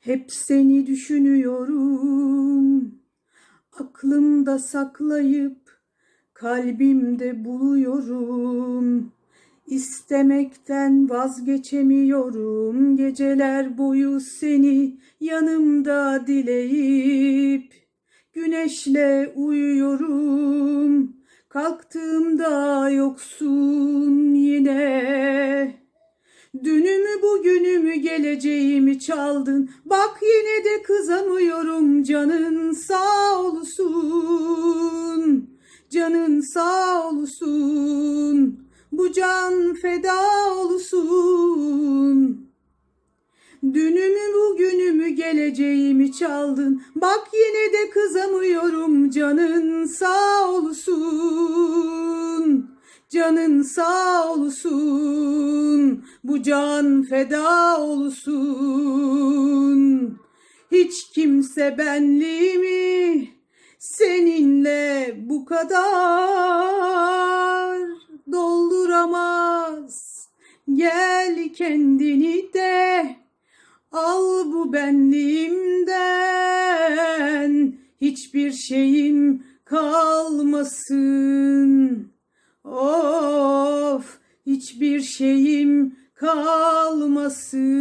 Hep seni düşünüyorum. Aklımda saklayıp kalbimde buluyorum. İstemekten vazgeçemiyorum. Geceler boyu seni yanımda dileyip güneşle uyuyorum. Kalktığımda yoksun yine. Dünümü bugünümü geleceğimi çaldın. Bak yine de kızamıyorum canın sağ olsun. Canın sağ olsun. Bu can feda olsun. Dünümü bugünümü geleceğimi çaldın. Bak yine de kızamıyorum canın sağ olsun. Canın sağ olsun. Bu can feda olsun. Hiç kimse benliğimi seninle bu kadar dolduramaz. Gel kendini de Al bu benliğimden hiçbir şeyim kalmasın. Hiçbir şeyim kalmasın.